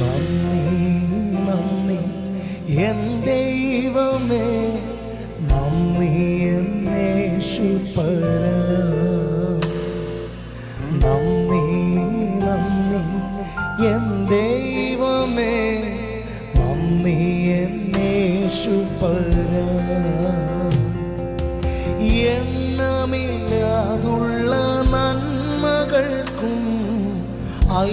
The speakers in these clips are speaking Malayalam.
നന്ദി നന്ദി. എൻ ദൈവമേ നന്ദി എന്നേഷിപ്പര നന്ദി നന്ദി. എൻ ദൈവമേ നന്ദി എന്നേഷിപ്പര എണ്ണമില്ലാതുള്ള നന്മകൾക്കും അൽ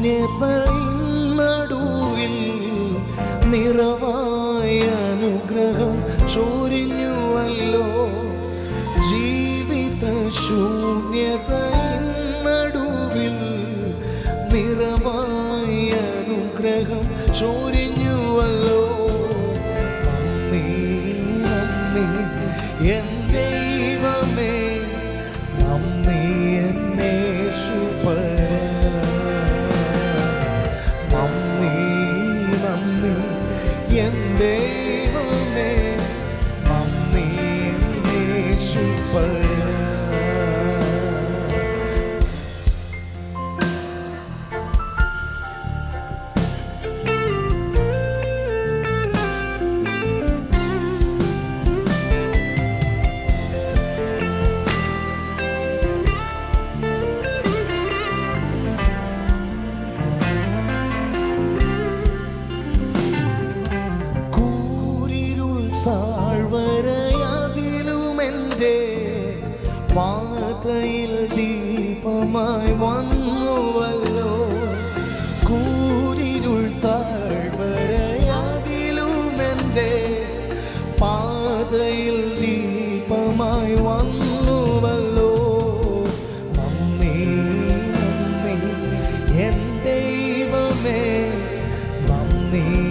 ശൂന്യതയിന്നടുവിൽ നിറവായ അനുഗ്രഹം ചോരിഞ്ഞുവല്ലോ താഴ്വരയതിലുമെന്റെ പാതയിൽ ദീപമായി വന്നുവല്ലോ. കൂരിരുൾ താഴ്വരയതിലുമെന്റെ പാതയിൽ ദീപമായി വന്നുവല്ലോ. നന്ദി നന്ദി എൻ ദൈവമേ നന്ദി.